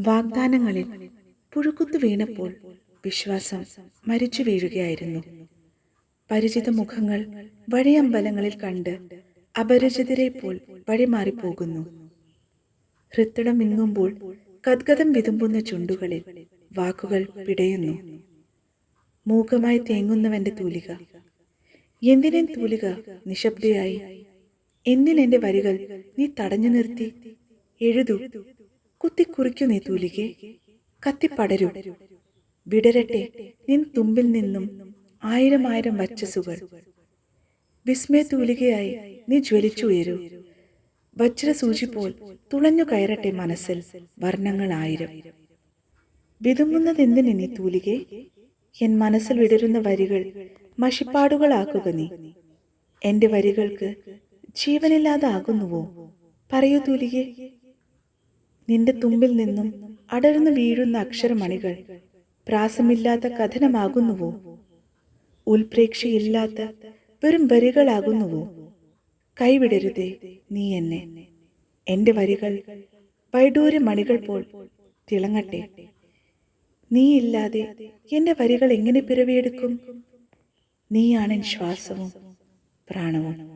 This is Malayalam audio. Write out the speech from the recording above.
വാഗ്ദാനങ്ങളിൽ പുഴുക്കുത്തു വീണപ്പോൾ വിശ്വാസം മരിച്ചു വീഴുകയായിരുന്നു. പരിചിത മുഖങ്ങൾ വഴിയമ്പലങ്ങളിൽ കണ്ട് അപരിചിതരെ പോൽ വഴിമാറിപ്പോകുന്നു. ഹൃത്തടം മിങ്ങുമ്പോൾ കദ്ഗതം വിതുമ്പുന്ന ചുണ്ടുകളിൽ വാക്കുകൾ പിടയുന്നു. മൂകമായി തേങ്ങുന്നവന്റെ തൂലിക. എന്തിനെ തൂലിക നിശബ്ദയായി. എന്തിനെന്റെ വരികൾ നീ തടഞ്ഞു നിർത്തി എഴുതൂ കുത്തിക്കുറിക്കു നീ തൂലികെ കത്തിപ്പടരൂ. വിടരട്ടെ നിൻ തുമ്പിൽ നിന്നും ആയിരം ആയിരം വച്ചസുകൾ വിസ്മയ തൂലികയായി നീ ജ്വലിച്ചുയരൂ. വജ്രസൂചി പോൽ തുളഞ്ഞു കയറട്ടെ മനസ്സിൽ വർണങ്ങൾ ആയിരം. വിതുമ്പുന്നതെന്തിന് നീ തൂലികെ? എൻ മനസ്സിൽ വിടരുന്ന വരികൾ മഷിപ്പാടുകളാക്കുക നീ. എന്റെ വരികൾക്ക് ജീവനില്ലാതാകുന്നുവോ? പറയൂ തൂലികെ. നിന്റെ തുമ്പിൽ നിന്നും അടർന്നു വീഴുന്ന അക്ഷരമണികൾ പ്രാസമില്ലാത്ത കഥനമാകുന്നുവോ? ഉൽപ്രേക്ഷയില്ലാത്ത വെറും വരികളാകുന്നുവോ? കൈവിടരുതേ നീ എന്നെ. എന്റെ വരികൾ വൈഡൂര്യ മണികൾ പോൽ തിളങ്ങട്ടെ. നീ ഇല്ലാതെ എന്റെ വരികൾ എങ്ങനെ പിറവിയെടുക്കും? നീയാണ് ശ്വാസവും പ്രാണവും.